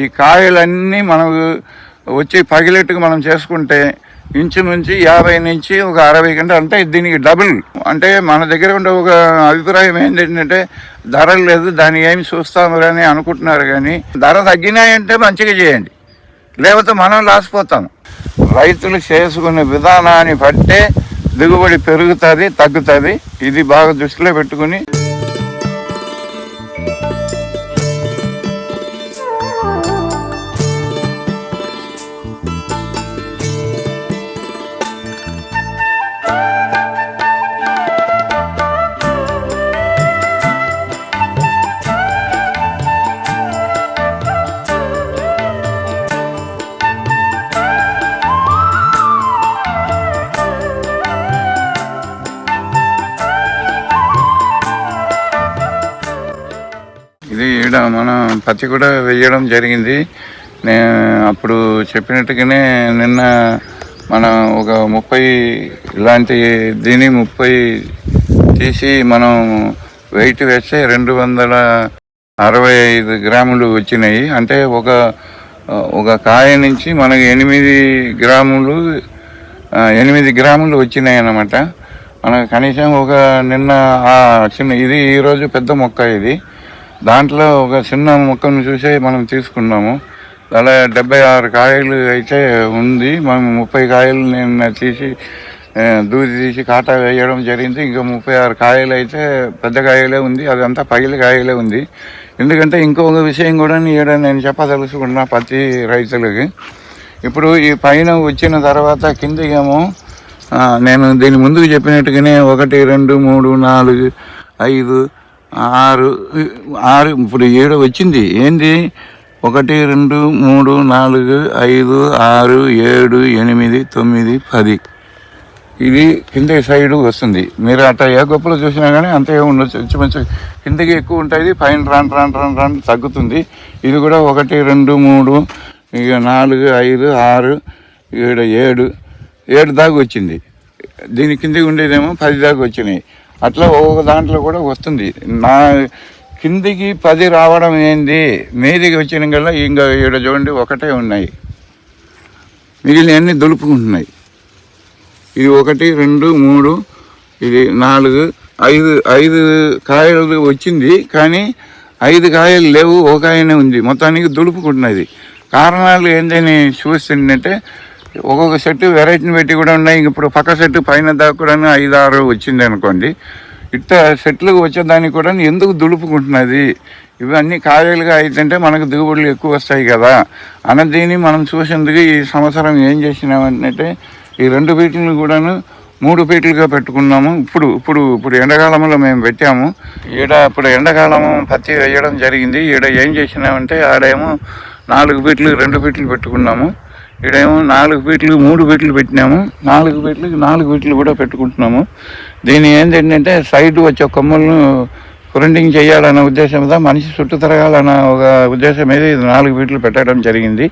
ఈ కాయలన్నీ మనకు వచ్చి పగిలేట్టుగా మనం చేసుకుంటే ఇంచుమించి యాభై నుంచి ఒక అరవై గంటలు అంటే దీనికి డబుల్. అంటే మన దగ్గర ఉండే ఒక అభిప్రాయం ఏంటంటే ధర లేదు దాన్ని ఏమి చూస్తాము అని అనుకుంటున్నారు కానీ ధర తగ్గినాయంటే మంచిగా చేయండి. లేకపోతే మనం లాసిపోతాము రైతులు చేసుకునే విధానాన్ని బట్టే దిగుబడి పెరుగుతుంది తగ్గుతుంది. ఇది బాగా దృష్టిలో పెట్టుకుని ఇది మనం పత్తి కూడా వేయడం జరిగింది. నేను అప్పుడు చెప్పినట్టుగానే నిన్న మనం ఒక ముప్పై ఇలాంటి దీని ముప్పై తీసి మనం వెయిట్ వేస్తే రెండు వందల అరవై ఐదు గ్రాములు వచ్చినాయి. అంటే ఒక ఒక కాయ నుంచి మనకు ఎనిమిది గ్రాములు ఎనిమిది గ్రాములు వచ్చినాయి అన్నమాట. మనకు కనీసం ఒక నిన్న చిన్న ఇది ఈరోజు పెద్ద మొక్క ఇది. దాంట్లో ఒక చిన్న మొక్కను చూసే మనం తీసుకున్నాము. అలా డెబ్బై ఆరు కాయలు అయితే ఉంది. మనం ముప్పై కాయలు నేను తీసి దూది తీసి కాటా వేయడం జరిగింది. ఇంకా ముప్పై ఆరు కాయలు అయితే పెద్ద కాయలే ఉంది. అదంతా పగిలి కాయలే ఉంది. ఎందుకంటే ఇంకొక విషయం కూడా ఈడ నేను చెప్పదలుచుకున్నా ప్రతి రైతులకి. ఇప్పుడు ఈ పైన వచ్చిన తర్వాత కిందకేమో నేను దీని ముందుకు చెప్పినట్టుగానే ఒకటి రెండు మూడు నాలుగు ఐదు ఆరు ఆరు ఇప్పుడు ఏడు వచ్చింది. ఏంది? ఒకటి రెండు మూడు నాలుగు ఐదు ఆరు ఏడు ఎనిమిది తొమ్మిది పది. ఇది కింద సైడ్ వస్తుంది. మీరు అట్లా ఏ గొప్పలో చూసినా కానీ అంతే ఉండొచ్చు. మంచి కిందకి ఎక్కువ ఉంటుంది పైన రాను రాను రాను రాను తగ్గుతుంది. ఇది కూడా ఒకటి రెండు మూడు ఇక నాలుగు ఐదు ఆరు ఏడు ఏడు. ఏడు దాకా వచ్చింది. దీని కిందకి ఉండేదేమో పది దాకా వచ్చినాయి. అట్లా ఒక్కొక్క దాంట్లో కూడా వస్తుంది. నా కిందికి పది రావడం ఏంది? మీదికి వచ్చిన కల్లా ఇంకా ఈడ చూడండి ఒకటే ఉన్నాయి. మిగిలిన దులుపుకుంటున్నాయి. ఇది ఒకటి రెండు మూడు ఇది నాలుగు ఐదు ఐదు కాయలు వచ్చింది కానీ ఐదు కాయలు లేవు ఒక కాయనే ఉంది. మొత్తానికి దులుపుకుంటున్నది కారణాలు ఏంటని చూస్తుంటే ఒక్కొక్క సెట్ వెరైటీని పెట్టి కూడా ఉన్నాయి. ఇప్పుడు పక్క సెట్ పైన దాకా కూడా ఐదు ఆరు వచ్చింది అనుకోండి. ఇట్ట సెట్లకు వచ్చేదానికి కూడా ఎందుకు దులుపుకుంటున్నది? ఇవన్నీ కాయలుగా అయితుంటే మనకు దిగుబడులు ఎక్కువ వస్తాయి కదా. అన్న దీన్ని మనం చూసేందుకు ఈ సంవత్సరం ఏం చేసినామంటే ఈ రెండు పీటలను కూడాను మూడు పీటలుగా పెట్టుకున్నాము. ఇప్పుడు ఇప్పుడు ఇప్పుడు ఎండాకాలంలో మేము పెట్టాము. ఈడ ఇప్పుడు ఎండాకాలం పత్తి వేయడం జరిగింది. ఈడ ఏం చేసినామంటే ఆడేమో నాలుగు పీటలు రెండు పీటలు పెట్టుకున్నాము. ఇక్కడేమో నాలుగు ఫీట్లు మూడు ఫీట్లు పెట్టినాము. నాలుగు పీటలు నాలుగు ఫీట్లు కూడా పెట్టుకుంటున్నాము. దీని ఏంటంటే సైడ్ వచ్చే కొమ్మలను ప్రింటింగ్ చేయాలన్న ఉద్దేశం మనిషి చుట్టూ తిరగాలన్న ఒక ఉద్దేశం మీద ఇది నాలుగు ఫీట్లు పెట్టడం జరిగింది.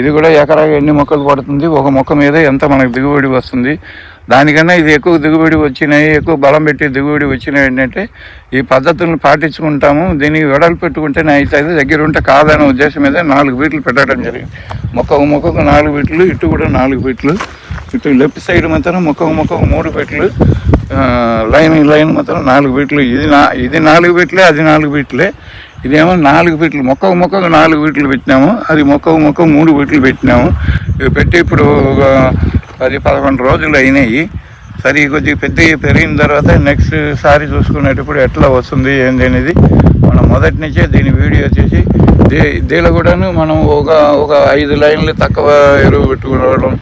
ఇది కూడా ఎకరా ఎన్ని మొక్కలు పడుతుంది? ఒక మొక్క మీద ఎంత మనకు దిగుబడి వస్తుంది? దానికన్నా ఇది ఎక్కువ దిగుబడి వచ్చినాయి ఎక్కువ బలం పెట్టి దిగుబడి వచ్చినాయి ఏంటంటే ఈ పద్ధతులను పాటించుకుంటాము దీనికి వెడలు పెట్టుకుంటేనే అవుతుంది దగ్గర ఉంటే కాదనే ఉద్దేశం మీద నాలుగు బీట్లు పెట్టడం జరిగింది. మొక్క మొక్కకు నాలుగు బీట్లు ఇటు కూడా నాలుగు బీట్లు. ఇటు లెఫ్ట్ సైడ్ మాత్రం మొక్కకు మొక్కకు మూడు బీట్లు లైన్ లైన్ మాత్రం నాలుగు బీట్లు. ఇది నా ఇది నాలుగు బీట్లే అది నాలుగు బీట్లే. ఇదేమో నాలుగు బీట్లు మొక్కకు మొక్కకు నాలుగు బీట్లు పెట్టినాము అది మొక్కకు మొక్క మూడు బీట్లు పెట్టినాము. ఇవి పెట్టి ఇప్పుడు ఒక పది పదకొండు రోజులు అయినాయి. సరే కొద్దిగా పెద్ద పెరిగిన తర్వాత నెక్స్ట్ సారి చూసుకునేటప్పుడు ఎట్లా వస్తుంది ఏంది అనేది మనం మొదటి నుంచే దీని వీడియో చేసి దే దీనిలో కూడాను మనం ఒక ఒక ఐదు లైన్లు తక్కువ ఎరువు పెట్టుకోవడం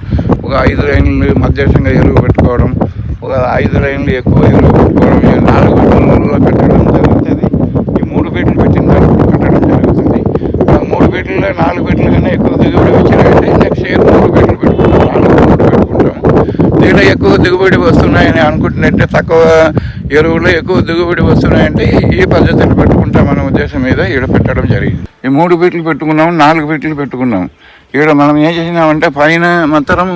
ఒక ఐదు లైన్లు మధ్యస్థంగా ఎరువు పెట్టుకోవడం ఒక ఐదు లైన్లు ఎక్కువ ఎరువు పెట్టుకోవడం నాలుగు ఫీట్లలో పెట్టడం జరుగుతుంది. ఈ మూడు ఫీట్లు పెట్టిన తర్వాత పెట్టడం జరుగుతుంది. ఆ మూడు ఫీట్లలో నాలుగు ఫీట్ల కన్నా ఎక్కువ దిగుబడి వచ్చినాయంటే నెక్స్ట్ ఇయర్ మూడు ఫీట్లు పెట్టుకోవడం నాలుగు దీంట్లో ఎక్కువ దిగుబడి వస్తున్నాయని అనుకుంటున్నట్టే తక్కువ ఎరువులు ఎక్కువ దిగుబడి వస్తున్నాయంటే ఈ పద్ధతిని పెట్టుకుంటాం అనే ఉద్దేశం మీద ఈడ పెట్టడం జరిగింది. ఈ మూడు ఫీట్లు పెట్టుకున్నాం నాలుగు బీట్లు పెట్టుకున్నాం ఈడ మనం ఏం చేసినామంటే పైన మాత్రం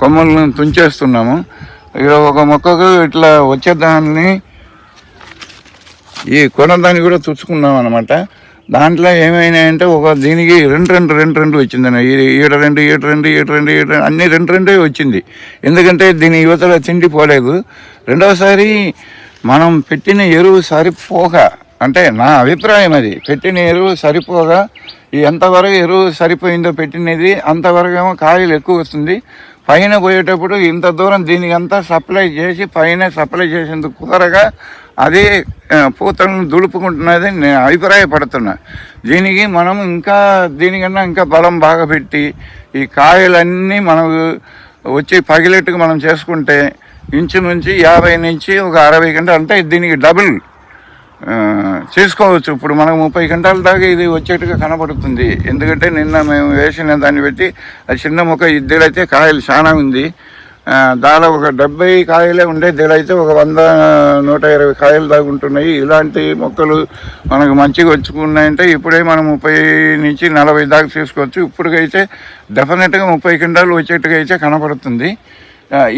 కొమ్మలను తుంచేస్తున్నాము. ఇక్కడ ఒక మొక్కకు ఇట్లా వచ్చే దాన్ని ఈ కొనదాన్ని కూడా తుచ్చుకున్నాం అనమాట దాంట్లో ఏమైనాయంటే ఒక దీనికి రెండు రెండు రెండు రెండు వచ్చిందన్న. ఈ- ఈడ రెండు ఈడ రెండు ఈడ రెండు ఈడ రెండు అన్ని రెండు రెండే వచ్చింది. ఎందుకంటే దీని యువతలో తిండి పోలేదు. రెండవసారి మనం పెట్టిన ఎరువు సరిపోక అంటే నా అభిప్రాయం అది పెట్టిన ఎరువు సరిపోగా ఈ ఎంతవరకు ఎరువు సరిపోయిందో పెట్టినది అంతవరకు ఏమో కాయలు ఎక్కువ వస్తుంది. పైన పోయేటప్పుడు ఇంత దూరం దీనికి అంతా సప్లై చేసి పైన సప్లై చేసేందుకు కుదరగా అదే పూతలను దులుపుకుంటున్నది నేను అభిప్రాయపడుతున్నా. దీనికి మనం ఇంకా దీనికన్నా ఇంకా బలం బాగా పెట్టి ఈ కాయలన్నీ మనకు వచ్చి పగిలేట్టుగా మనం చేసుకుంటే ఇంచుమించి యాభై నుంచి ఒక అరవై గంటలు అంటే దీనికి డబుల్ చేసుకోవచ్చు. ఇప్పుడు మనకు ముప్పై గంటల దాకా ఇది వచ్చేట్టుగా కనబడుతుంది. ఎందుకంటే నిన్న మేము వేసిన దాన్ని బట్టి అది చిన్న మొక్క ఇద్దరైతే కాయలు చాలా ఉంది. దాదాపు ఒక డెబ్బై కాయలే ఉండే దీలైతే ఒక వంద నూట ఇరవై కాయలు దాకా ఉంటున్నాయి. ఇలాంటి మొక్కలు మనకు మంచిగా వచ్చుకున్నాయంటే ఇప్పుడే మనం ముప్పై నుంచి నలభై దాకా తీసుకోవచ్చు ఇప్పటికైతే డెఫినెట్గా ముప్పై క్వింటాలు వచ్చేట్టుగా అయితే కనబడుతుంది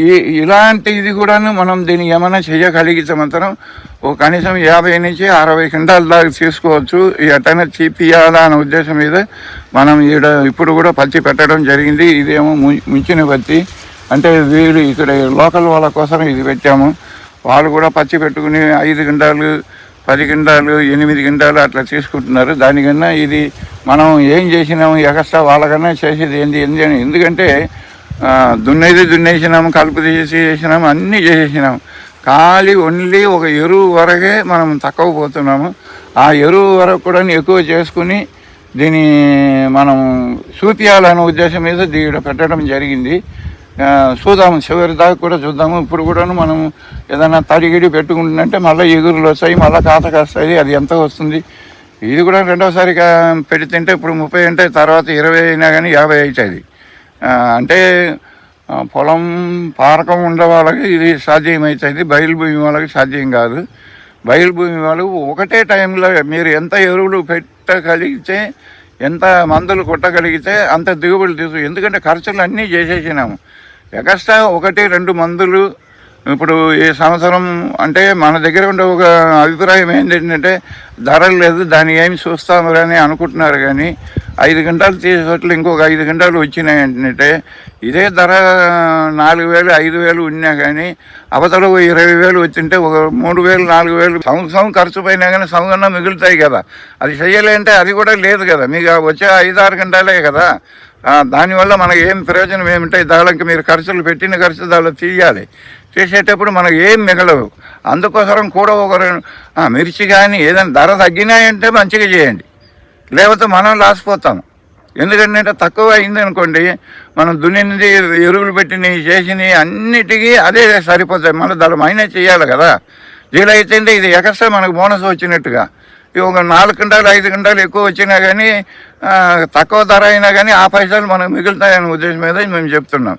ఈ ఇలాంటి ఇది కూడాను మనం దీన్ని ఏమైనా చేయగలిగితే మాత్రం ఓ కనీసం యాభై నుంచి అరవై క్వింటాల దాకా తీసుకోవచ్చు ఈ ఎటైనా చీపియాలా అనే ఉద్దేశం మీద మనం ఈడ ఇప్పుడు కూడా పత్తి పెట్టడం జరిగింది. ఇదేమో ముంచిన పత్తి అంటే వీళ్ళు ఇక్కడ లోకల్ వాళ్ళ కోసం ఇది పెట్టాము. వాళ్ళు కూడా పచ్చి పెట్టుకుని ఐదు గింటాలు పది గింటాలు ఎనిమిది గింటాలు అట్లా తీసుకుంటున్నారు. దానికన్నా ఇది మనం ఏం చేసినాము ఎగస్ట్రా వాళ్ళకన్నా చేసేది ఏంది ఏంది అని. ఎందుకంటే దున్నేది దున్నేసినాము కలుపు తీసి చేసినాము అన్నీ చేసేసినాము. ఖాళీ ఓన్లీ ఒక ఎరువు వరకే మనం తక్కువ పోతున్నాము. ఆ ఎరువు వరకు కూడా ఎక్కువ చేసుకుని దీన్ని మనం చూపించాలనే ఉద్దేశం మీద దీడ పెట్టడం జరిగింది. చూద్దాము చివరి దాకా కూడా చూద్దాము. ఇప్పుడు కూడాను మనం ఏదైనా తడిగిడి పెట్టుకుంటుందంటే మళ్ళీ ఎగురులు వస్తాయి మళ్ళీ కాత కాస్తాయి అది ఎంత వస్తుంది? ఇది కూడా రెండోసారి పెడితే ఇప్పుడు ముప్పై అంటే తర్వాత ఇరవై అయినా కానీ యాభై అవుతుంది అంటే పొలం పారకం ఉండే వాళ్ళకి ఇది సాధ్యమవుతుంది బయలు భూమి వాళ్ళకి సాధ్యం కాదు. బయలు భూమి వాళ్ళు ఒకటే టైంలో మీరు ఎంత ఎరువులు పెట్టగలిగితే ఎంత మందులు కొట్టగలిగితే అంత దిగుబడి తీసు ఎందుకంటే ఖర్చులు అన్నీ చేసేసినాము. ఎగస్ట్రా ఒకటి రెండు మందులు ఇప్పుడు ఈ సంవత్సరం అంటే మన దగ్గర ఉండే ఒక అభిప్రాయం ఏంటంటే ధరలు లేదు దాన్ని ఏమి చూస్తాము అని అనుకుంటున్నారు కానీ ఐదు గంటలు తీసేటట్లు ఇంకొక ఐదు గంటలు వచ్చినాయి ఏంటంటే ఇదే ధర నాలుగు వేలు ఐదు వేలు ఉన్నా కానీ అవతల ఇరవై వేలు వచ్చింటే ఒక మూడు వేలు నాలుగు వేలు సంవత్సరం ఖర్చు పోయినా కానీ సంవత్సరం మిగులుతాయి కదా. అది చేయాలంటే అది కూడా లేదు కదా. మీకు వచ్చే ఐదు ఆరు గంటలే కదా. దానివల్ల మనకు ఏం ప్రయోజనం ఏమిటో దానికి మీరు ఖర్చులు పెట్టిన ఖర్చు దానిలో తీయాలి. చేసేటప్పుడు మనకు ఏం మిగలవు. అందుకోసం కూడా ఒక మిర్చి కానీ ఏదైనా ధర తగ్గినాయంటే మంచిగా చేయండి. లేకపోతే మనం లాసిపోతాం ఎందుకంటే తక్కువ అయింది అనుకోండి మనం దున్నినది ఎరువులు పెట్టినవి చేసినవి అన్నిటికీ అదే సరిపోతాయి. మనం దాని మైనస్ చేయాలి కదా. దీని అయితే ఇది ఎక్స్ట్రా మనకు బోనస్ వచ్చినట్టుగా. ఒక నాలుగు గంటలు ఐదు గంటలు ఎక్కువ వచ్చినా కానీ తక్కువ ధర అయినా కానీ ఆ పైసలు మనకు మిగులుతాయనే ఉద్దేశం మీద మేము చెప్తున్నాం.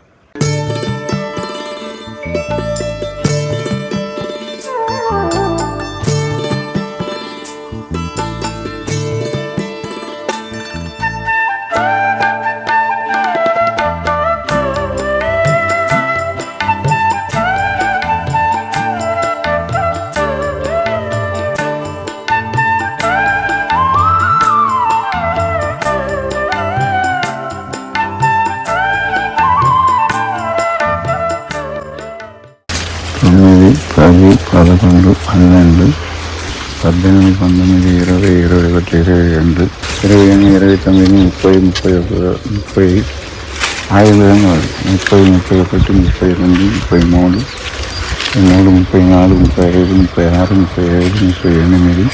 పద్దెనిమిది పంతొమ్మిది ఇరవై ఇరవై ఒకటి ఇరవై రెండు ఇరవై ఎనిమిది ఇరవై తొమ్మిది ముప్పై ముప్పై ఒక ముప్పై ఐదు వేలు ముప్పై ముప్పై ఒకటి ముప్పై రెండు ముప్పై మూడు ముప్పై మూడు ముప్పై నాలుగు ముప్పై ఐదు ముప్పై ఆరు ముప్పై ఐదు ముప్పై ఎనిమిది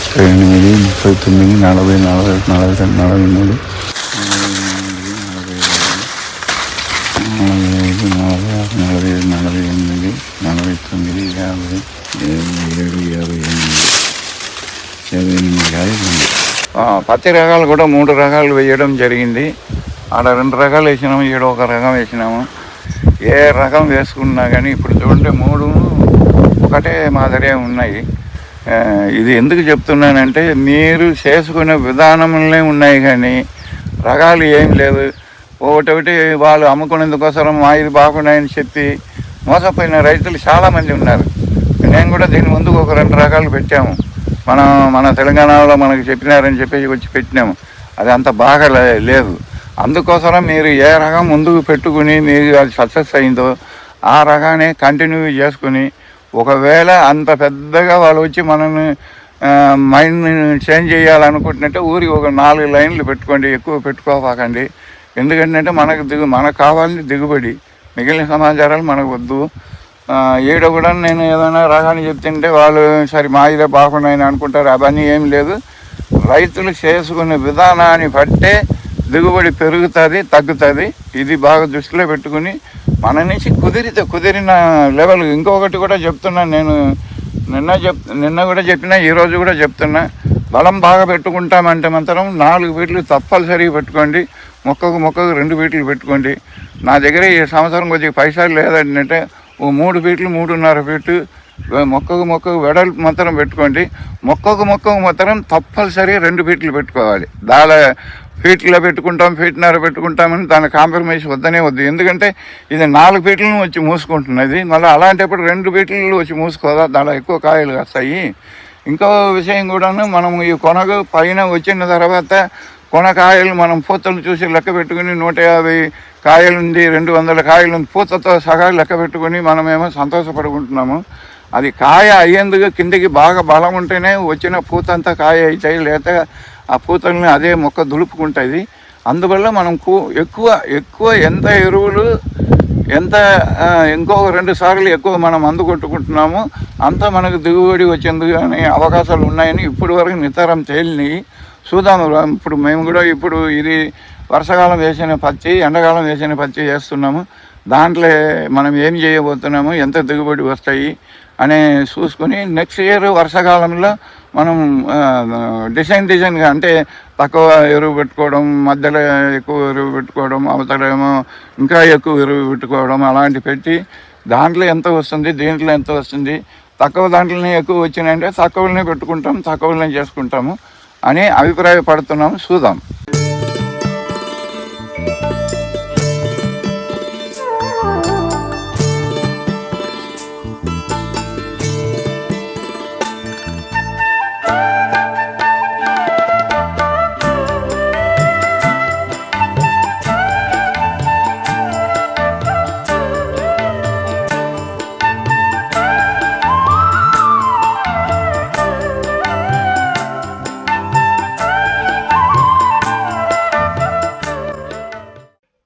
ముప్పై ఎనిమిది ముప్పై తొమ్మిది నలభై నలభై నలభై రెండు నలభై మూడు పత్తి రకాలు కూడా మూడు రకాలు వేయడం జరిగింది. ఆడ రెండు రకాలు వేసినాము ఈడ ఒక రకం వేసినాము. ఏ రకం వేసుకున్నా కానీ ఇప్పుడు చూడండి మూడు ఒకటే మాదిరే ఉన్నాయి. ఇది ఎందుకు చెప్తున్నానంటే మీరు చేసుకునే విధానంలో ఉన్నాయి కానీ రకాలు ఏం లేవు. ఒకటి వాళ్ళు అమ్ముకునేందుకోసం మా ఇది బాగున్నాయని చెప్పి మోసపోయిన రైతులు చాలామంది ఉన్నారు. నేను కూడా దీని ముందుకు ఒక రెండు రకాలు పెట్టాము. మనం మన తెలంగాణలో మనకు చెప్పినారని చెప్పేసి వచ్చి పెట్టినాము. అది అంత బాగా లే- లేదు. అందుకోసం మీరు ఏ రకం ముందుకు పెట్టుకుని మీరు అది సక్సెస్ అయిందో ఆ రకాన్ని కంటిన్యూ చేసుకుని ఒకవేళ అంత పెద్దగా వాళ్ళు వచ్చి మనల్ని మైండ్ చేంజ్ చేయాలనుకుంటున్నట్టే ఊరికి ఒక నాలుగు లైన్లు పెట్టుకోండి ఎక్కువ పెట్టుకోపాకండి. ఎందుకంటే మనకు దిగు మనకు కావాలని దిగుబడి మిగిలిన సమాచారాలు మనకు వద్దు. ఈడ కూడా నేను ఏదైనా రాగానే చెప్తుంటే వాళ్ళు సరే మా ఇదే బాగున్నాయని అనుకుంటారు అవన్నీ ఏం లేదు. రైతులు చేసుకునే విధానాన్ని బట్టే దిగుబడి పెరుగుతుంది తగ్గుతుంది. ఇది బాగా దృష్టిలో పెట్టుకుని మన నుంచి కుదిరితే కుదిరిన లెవెల్ ఇంకొకటి కూడా చెప్తున్నాను నేను. నిన్న చెప్ నిన్న కూడా చెప్పినా ఈరోజు కూడా చెప్తున్నా. బలం బాగా పెట్టుకుంటామంటే మాత్రం నాలుగు ఫీట్లు తప్పనిసరిగా పెట్టుకోండి. మొక్కకు మొక్కకు రెండు బీట్లు పెట్టుకోండి. నా దగ్గర ఈ సంవత్సరం కొద్దిగా పైసలు లేదంటే ఓ మూడు ఫీట్లు మూడున్నర ఫీటు మొక్కకు మొక్కకు వెడల్పు మాత్రం పెట్టుకోండి. మొక్కకు మొక్కకు మాత్రం తప్పనిసరిగా రెండు ఫీట్లు పెట్టుకోవాలి. దాని ఫీట్లో పెట్టుకుంటాం ఫీట్నర పెట్టుకుంటామని దాని కాంప్రమైజ్ వద్దనే వద్దు. ఎందుకంటే ఇది నాలుగు ఫీట్లను వచ్చి మూసుకుంటున్నది. మళ్ళీ అలాంటప్పుడు రెండు ఫీట్లు వచ్చి మూసుకోదా దాంట్లో ఎక్కువ కాయలు వస్తాయి ఇంకో విషయం కూడాను మనం ఈ కొనగ పైన వచ్చిన తర్వాత కొనకాయలు మనం పూతలు చూసి లెక్క పెట్టుకుని నూట యాభై కాయలుంది రెండు వందల కాయలు పూతతో సగా లెక్క పెట్టుకుని మనమేమో సంతోషపడుకుంటున్నాము. అది కాయ అయ్యేందుకు కిందకి బాగా బలం ఉంటేనే వచ్చిన పూత అంతా కాయ అవుతాయి లేకపోతే ఆ పూతల్ని అదే మొక్క దులుపుకుంటుంది. అందువల్ల మనం కూ- ఎక్కువ ఎక్కువ ఎంత ఎరువులు ఎంత ఇంకో రెండు సార్లు ఎక్కువ మనం మందు కొట్టుకుంటున్నాము అంత మనకు దిగుబడి వచ్చేందుకు అనే అవకాశాలు ఉన్నాయని ఇప్పటి వరకు నితరం తేలినాయి. చూద్దాం ఇప్పుడు మేము కూడా ఇప్పుడు ఇది వర్షాకాలం వేసిన పచ్చి ఎండాకాలం వేసిన పచ్చి చేస్తున్నాము దాంట్లో మనం ఏం చేయబోతున్నాము ఎంత దిగుబడి వస్తాయి అనే చూసుకొని నెక్స్ట్ ఇయర్ వర్షాకాలంలో మనం డిజైన్ డిజైన్గా అంటే తక్కువ ఎరువు పెట్టుకోవడం మధ్యలో ఎక్కువ ఎరువు పెట్టుకోవడం అవతలేమో ఇంకా ఎక్కువ ఎరువు పెట్టుకోవడం అలాంటి పెట్టి దాంట్లో ఎంత వస్తుంది దీంట్లో ఎంత వస్తుంది తక్కువ దాంట్లోనే ఎక్కువ వచ్చినాయంటే తక్కువనే పెట్టుకుంటాం తక్కువనే చేసుకుంటాము అని అభిప్రాయపడుతున్నాము. చూద్దాం.